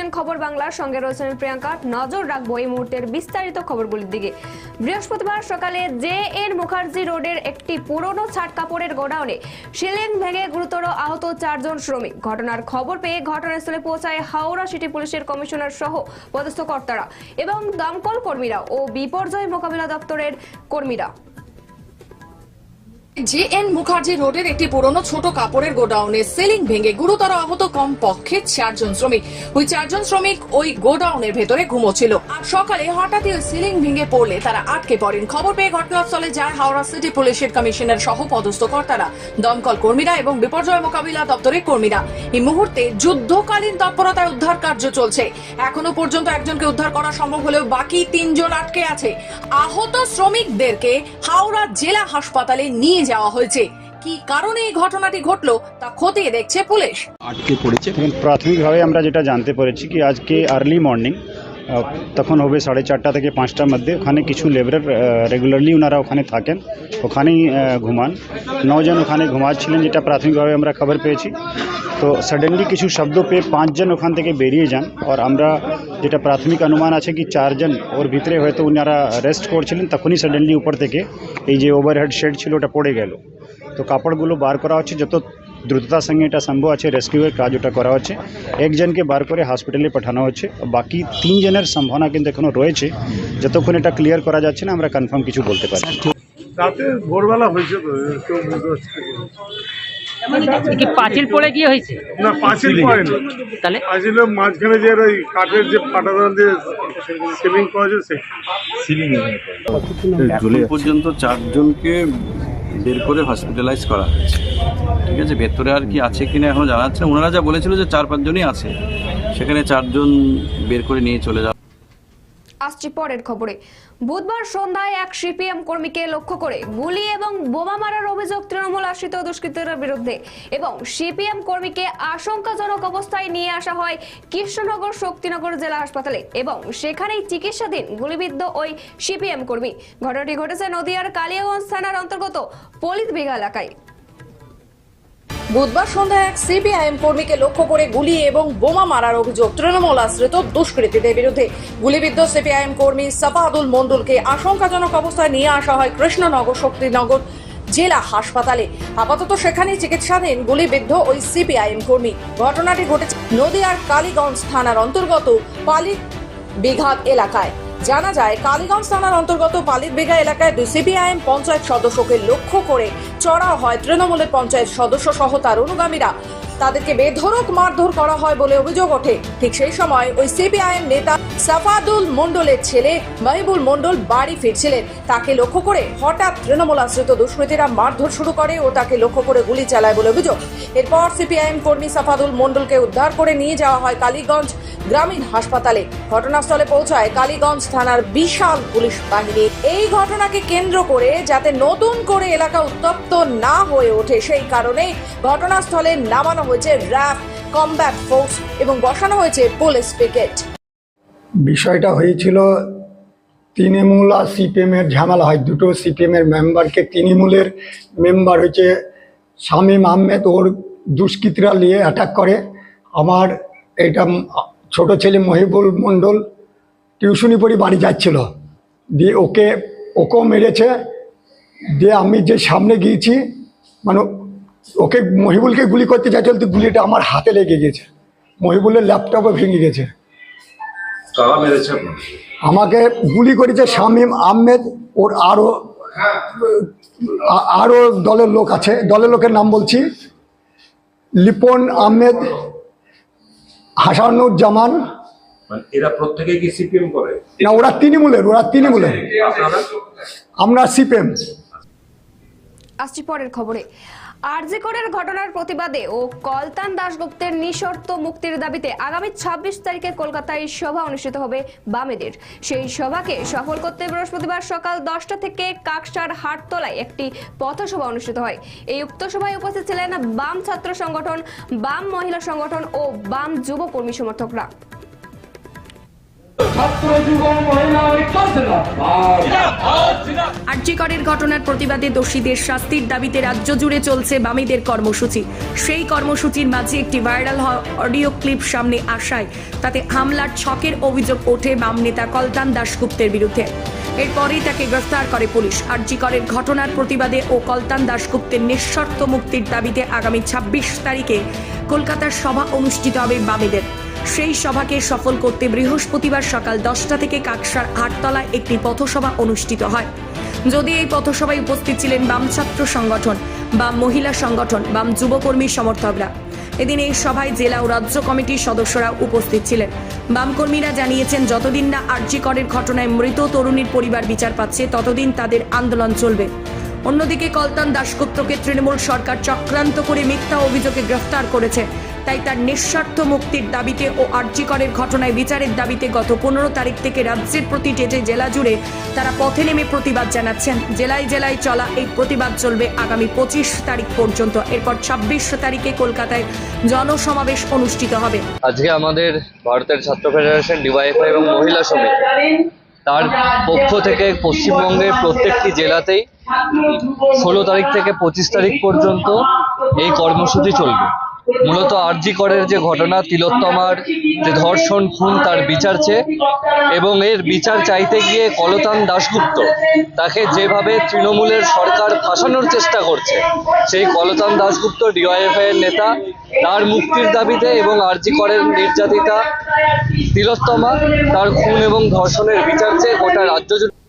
দেখছেন খবর বাংলার, সঙ্গে রয়েছেন প্রিয়াঙ্কা। নজর রাখব এই মুহূর্তের বিস্তারিত খবরগুলির দিকে। বৃহস্পতিবার সকালে জে এন মুখার্জি রোডের একটি পুরনো ছাট কাপড়ের গোডাউনে সিলিং ভেঙে গুরুতর আহত চারজন শ্রমিক। ঘটনার খবর পেয়ে ঘটনাস্থলে পৌঁছায় হাওড়া সিটি পুলিশের কমিশনার সহ পদস্থ কর্তারা এবং দমকল কর্মীরা ও বিপর্যয় মোকাবিলা দপ্তরের কর্মীরা। জে এন মুখার্জি রোডের একটি পুরনো ছোট কাপড়ের গোডাউনে সিলিং ভেঙে গুরুতর আহত কম পক্ষে চারজন শ্রমিক। ওই চারজন শ্রমিক ওই গোডাউনের ভেতরে ঘুমোচ্ছিল। আর সকালে হঠাৎই ওই সিলিং ভেঙে পড়লে তারা আটকে পড়েন। খবর পেয়ে ঘটনাস্থলে যায় হাওড়া সিটি পুলিশের কমিশনার সহ পদস্থ কর্তারা। দমকল কর্মীরা এবং বিপর্যয় মোকাবিলা দপ্তরের কর্মীরা। এই মুহূর্তে যুদ্ধকালীন তৎপরতায় উদ্ধার কার্য চলছে। এখনও পর্যন্ত একজনকে উদ্ধার করা সম্ভব হলেও বাকি তিনজন আটকে আছে। আহত শ্রমিকদেরকে হাওড়া জেলা হাসপাতালে নিয়ে যাওয়া হয়েছে। কি কারণে এই ঘটনাটি ঘটলো তা খতিয়ে দেখছে পুলিশ। আটকে পড়েছে? প্রাথমিকভাবে আমরা যেটা জানতে পেরেছি কি আজকে আর্লি মর্নিং তখন হবে সাড়ে চারটা থেকে পাঁচটার মধ্যে। ওখানে কিছু লেবারের রেগুলারলি ওনারা ওখানে থাকেন। ওখানেই আহ, ঘুমান। নজন ওখানে ঘুমাচ্ছিলেন যেটা প্রাথমিকভাবে আমরা খবর পেয়েছি। তো সাডেনলি কিছু শব্দ পেয়ে পাঁচজন ওখান থেকে বেরিয়ে যান। আর আমরা যেটা প্রাথমিক অনুমান আছে কি চারজন ওর ভিতরে হয়তো ওনারা রেস্ট করছিলেন তখনই সাডেনলি উপর থেকে এই যে ওভারহেড শেড ছিল ওটা পড়ে গেল। তো কাপড়গুলো বার করা হচ্ছে যত দ্রুততার সঙ্গে এটা সম্ভব আছে রেস্কিউয়ের কাজ ওটা করা হচ্ছে। একজনকে বার করে হসপিটালে পাঠানো হচ্ছে। বাকি তিনজনের সম্ভাবনা কিন্তু এখনও রয়েছে। যতক্ষণ এটা ক্লিয়ার করা যাচ্ছে না আমরা কনফার্ম কিছু বলতে পারছি না। রাতে ভোরবেলা হয়েছে না। কি পাঁচিল পড়ে গিয়ে হয়েছে? না পাঁচিল পড়েনি। তাহলে? পাঁচিলের মাঝখানে যে ওই কাঠের যে পাটাদান দিয়ে করা পর্যন্ত চারজনকে বের করে হসপিটালাইজ করা হয়েছে। ঠিক আছে? ভেতরে আর কি আছে কিনা এখনও জানা যাচ্ছে। ওনারা যা বলেছিল যে চার পাঁচজনই আছে, সেখানে চারজন বের করে নিয়ে চলে যাওয়া আসছি পরের খবরে। বুধবার সন্ধ্যায় এক সিপিএম কর্মীকে লক্ষ্য করে গুলি এবং বোমা মারার অভিযোগ তৃণমূল আশ্রিত দুষ্কৃতীদের বিরুদ্ধে এবং সিপিএম কর্মীকে আশঙ্কাজনক অবস্থায় নিয়ে আসা হয় কৃষ্ণনগর শক্তিনগর জেলা হাসপাতালে এবং সেখানেই চিকিৎসাধীন গুলিবিদ্ধ ওই সিপিএম কর্মী। ঘটনাটি ঘটেছে নদিয়ার কালিয়াগঞ্জ থানার অন্তর্গত পলিত বিঘা এলাকায়। বুধবার সন্ধ্যায় এক সিপিআইএম কর্মীকে লক্ষ্য করে গুলি এবং বোমা মারার অভিযোগ তৃণমূল আশ্রিত দুষ্কৃতীদের বিরুদ্ধে। গুলিবিদ্ধ সিপিআইএম কর্মী সাফাদুল মণ্ডলকে আশঙ্কাজনক অবস্থায় নিয়ে আসা হয় কৃষ্ণনগর শক্তিনগর জেলা হাসপাতালে। আপাতত সেখানেই চিকিৎসাধীন গুলিবিদ্ধ ওই সিপিআইএম কর্মী। ঘটনাটি ঘটেছে নদিয়ার কালীগঞ্জ থানার অন্তর্গত পালি বিঘাত এলাকায়। জানা যায়, কালীগঞ্জ থানার অন্তর্গত পালিত বিঘা এলাকায় দুই সিপিআইএম পঞ্চায়েত সদস্যকে লক্ষ্য করে চড়াও হয় তৃণমূলের পঞ্চায়েত সদস্য সহ তার অনুগামীরা। তাদেরকে বেধরক মারধর করা হয় বলে অভিযোগ ওঠে। ঠিক সেই সময় ওই সিপিআইএম নেতা সাফাদুল মণ্ডলের ছেলে মাহিবুল মণ্ডল বাড়ি ফিরছিলেন। তাকে লক্ষ্য করে হঠাৎ তৃণমূল আশ্রিত দুষ্কৃতীরা মারধর শুরু করে ও তাকে লক্ষ্য করে গুলি চালায় বলে অভিযোগ। এরপর সিপিআইএম কর্মী সাফাদুল মণ্ডলকে উদ্ধার করে নিয়ে যাওয়া হয় কালীগঞ্জ গ্রামীণ হাসপাতালে। ঘটনাস্থলে পৌঁছায় কালীগঞ্জ থানার বিশাল পুলিশ বাহিনী। এই ঘটনাকে কেন্দ্র করে যাতে নতুন করে এলাকা উত্তপ্ত না হয়ে ওঠে, সেই কারণে ঘটনাস্থলে নামানো হয়েছে র্যাব, কমব্যাট ফোর্স এবং বসানো হয়েছে পুলিশ পিকেট। বিষয়টা হয়েছিল তৃণমূল আর সিপিএমের ঝামেলা হয়। দুটো সিপিএমের মেম্বারকে তৃণমূলের মেম্বার হয়েছে শামীম আহমেদ, ওর দুষ্কৃতীরা নিয়ে অ্যাটাক করে। আমার এটা ছোট ছেলে মহিবুল মণ্ডল টিউশনি পড়ি বাড়ি যাচ্ছিল। দিয়ে ওকে, ওকেও মেরেছে। দিয়ে আমি যে সামনে গিয়েছি মানে ওকে মহিবুলকে গুলি করতে যাচ্ছিল, তো গুলিটা আমার হাতে লেগে গেছে মহিবুলের ল্যাপটপও ভেঙে গেছে। কারা মেরেছে? আমাকে গুলি করেছে শামীম আহমেদ ওর আরও আরও দলের লোক আছে দলের লোকের নাম বলছি। লিপন আহমেদ হাসানুজ্জামান। মানে এরা প্রত্যেকে কি সিপিএম করে? না ওরা তৃণমূলের ওরা তৃণমূলের। আমরা সিপিএম। আসছি পরের খবরে। আরজিকরের ঘটনার প্রতিবাদে ও কলতান দাশগুপ্তের নিঃশর্ত মুক্তির দাবিতে আগামী ছাব্বিশ তারিখে কলকাতায় সভা অনুষ্ঠিত হবে বামেদের। সেই সভাকে সফল করতে বৃহস্পতিবার সকাল দশটা থেকে কাকসার হাটতলায় একটি পথসভা অনুষ্ঠিত হয়। এই উক্ত সভায় উপস্থিত ছিলেন বাম ছাত্র সংগঠন, বাম মহিলা সংগঠন ও বাম যুব কর্মী সমর্থকরা। ছাত্র যুব মহিলা আর্যিকরের ঘটনার প্রতিবাদে দোষীদের শাস্তির দাবিতে রাজ্য জুড়ে চলছে বামীদের কর্মসূচি। সেই কর্মসূচির মাঝে একটি ভাইরাল হওয়া অডিও ক্লিপ সামনে আসায় তাতে হামলার ছকের অভিযোগ ওঠে বাম নেতা কলতান দাশগুপ্তের বিরুদ্ধে। এরপরেই তাকে গ্রেফতার করে পুলিশ। আর্যিকরের ঘটনার প্রতিবাদে ও কলতান দাশগুপ্তের নিঃশর্ত মুক্তির দাবিতে আগামী ছাব্বিশ তারিখে কলকাতার সভা অনুষ্ঠিত হবে বামেদের। সেই সভাকে সফল করতে বৃহস্পতিবার সকাল দশটা থেকে কাকসার আটতলায় একটি পথসভা অনুষ্ঠিত হয়। যদি এই পথসভায় উপস্থিত ছিলেন বাম ছাত্র সংগঠন, বাম মহিলা সংগঠন, বাম যুবকর্মী সমর্থকরা। এদিন এই সভায় জেলা ও রাজ্য কমিটির সদস্যরা উপস্থিত ছিলেন। বামকর্মীরা জানিয়েছেন, যতদিন না আরজি করের ঘটনায় মৃত তরুণীর পরিবার বিচার পাচ্ছে, ততদিন তাদের আন্দোলন চলবে। অন্যদিকে কলতান দাশগুপ্তকে তৃণমূল সরকার চক্রান্ত করে মিথ্যা অভিযোগে গ্রেফতার করেছে। তাই তার নিঃস্বার্থ মুক্তির দাবিতে ও আর্যিকরের ঘটনায় বিচারের দাবিতে গত পনেরো তারিখ থেকে রাজ্যের প্রতিটি যে জেলা জুড়ে তারা পথে নেমে প্রতিবাদ জানাচ্ছেন। জেলায় জেলায় চলা এই প্রতিবাদ চলবে আগামী পঁচিশ তারিখ পর্যন্ত। এরপর ছাব্বিশ তারিখে কলকাতায় জনসমাবেশ অনুষ্ঠিত হবে। আজকে আমাদের ভারতের ছাত্র ফেডারেশন, ডিওয়াইএফআই এবং মহিলা সমিতি তার পক্ষ থেকে পশ্চিমবঙ্গের প্রত্যেকটি জেলাতেই ষোলো তারিখ থেকে পঁচিশ তারিখ পর্যন্ত এই কর্মসূচি চলবে। মূলত আরজি করের যে ঘটনা, তিলোত্তমার যে ধর্ষণ খুন তার বিচার এবং এর বিচার চাইতে গিয়ে কলতান দাশগুপ্ত তাকে যেভাবে তৃণমূলের সরকার ফাঁসানোর চেষ্টা করছে, সেই কলতান দাশগুপ্ত ডিওয়াইএফআই এর নেতা, তার মুক্তির দাবিতে এবং আরজি করের নির্যাতিতা তিলোত্তমা তার খুন এবং ধর্ষণের বিচার চেয়ে গোটা রাজ্য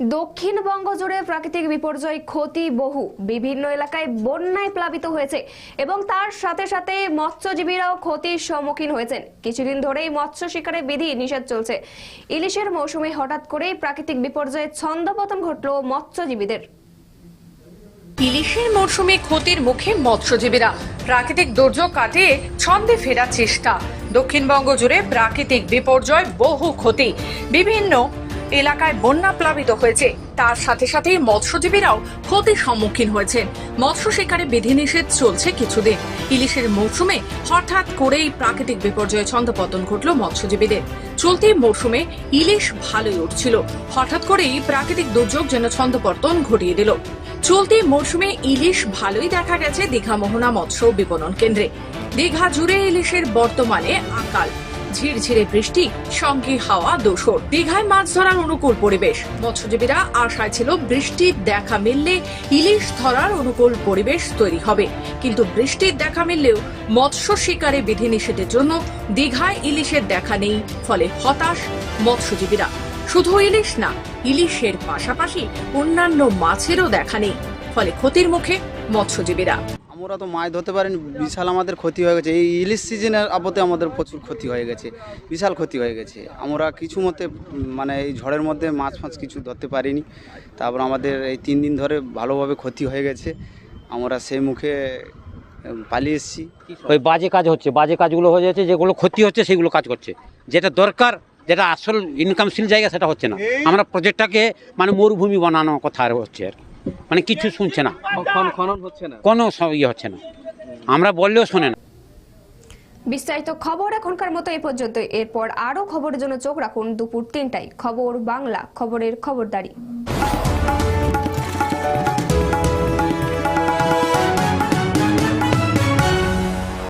দক্ষিণবঙ্গ জুড়ে প্রাকৃতিক বিপর্যয় ক্ষতি বহু। বিভিন্ন এলাকায় বন্যায় প্লাবিত হয়েছে এবং তার সাথে সাথে মৎস্যজীবীরাও ক্ষতির সম্মুখীন হয়েছেন। কিছুদিন ধরেই মৎস্য শিকারে বিধি নিষেধ চলছে। ইলিশের মৌসুমে হঠাৎ করেই প্রাকৃতিক বিপর্যয়ে ছন্দপতন ঘটল মৎস্যজীবীদের। ইলিশের মরশুমে ক্ষতির মুখে মৎস্যজীবীরা। প্রাকৃতিক দুর্যোগ কাটিয়ে ছন্দে ফেরার চেষ্টা। দক্ষিণবঙ্গ জুড়ে প্রাকৃতিক বিপর্যয় বহু ক্ষতি। বিভিন্ন এলাকায় বন্যা প্লাবিত হয়েছে। তার সাথে সাথে মৎস্যজীবীরাও ক্ষতির সম্মুখীন হয়েছেন। মৎস্য শিকারে বিধিনিষেধ চলছে কিছুদিন। ইলিশের মৌসুমে হঠাৎ করেই প্রাকৃতিক বিপর্যয়ে ছন্দপতন ঘটল মৎস্যজীবীদের। চলতি মৌসুমে ইলিশ ভালোই উঠছিল। হঠাৎ করেই প্রাকৃতিক দুর্যোগ যেন ছন্দপতন ঘটিয়ে দিল। চলতি মরশুমে ইলিশ ভালোই দেখা গেছে দীঘা মোহনা মৎস্য বিপণন কেন্দ্রে। দীঘা জুড়ে ইলিশের বর্তমানে আকাল। ঝিরঝিরে বৃষ্টি, সঙ্গে হাওয়া, দোসর। দীঘায় মাছ ধরার অনুকূল পরিবেশ। মৎস্যজীবীরা আশায় ছিল বৃষ্টির দেখা মিললে ইলিশ ধরার অনুকূল পরিবেশ তৈরি হবে। কিন্তু বৃষ্টির দেখা মিললেও মৎস্য শিকারে বিধিনিষেধের জন্য দীঘায় ইলিশের দেখা নেই। ফলে হতাশ মৎস্যজীবীরা। শুধু ইলিশ না, ইলিশের পাশাপাশি অন্যান্য মাছেরও দেখা নেই। ফলে ক্ষতির মুখে মৎস্যজীবীরা। আমরা তো মাছ ধরতে পারিনি বিশাল আমাদের ক্ষতি হয়ে গেছে। এই ইলিশ সিজনের আপদে আমাদের প্রচুর ক্ষতি হয়ে গেছে বিশাল ক্ষতি হয়ে গেছে। আমরা কিছু মতে মানে এই ঝড়ের মধ্যে মাছ ফাছ কিছু ধরতে পারিনি। তারপর আমাদের এই তিন দিন ধরে ভালোভাবে ক্ষতি হয়ে গেছে। আমরা সেই মুখে পালিয়ে এসেছি। ওই বাজে কাজ হচ্ছে বাজে কাজগুলো হয়ে যাচ্ছে যেগুলো ক্ষতি হচ্ছে সেগুলো কাজ করছে। যেটা দরকার যেটা আসল ইনকামশীল জায়গা সেটা হচ্ছে না। আমরা প্রজেক্টটাকে মানে মরুভূমি বানানো কথা আর হচ্ছে আর কি। মানে কিছু শুনছে না। খনন হচ্ছে না। কোনো ইয়ে হচ্ছে না। আমরা বললেও শোনে না। বিস্তারিত খবর এখনকার মতো এই পর্যন্ত। এরপর আরও খবরের জন্য চোখ রাখুন দুপুর তিনটায়। খবর বাংলা খবরের খবরদারি।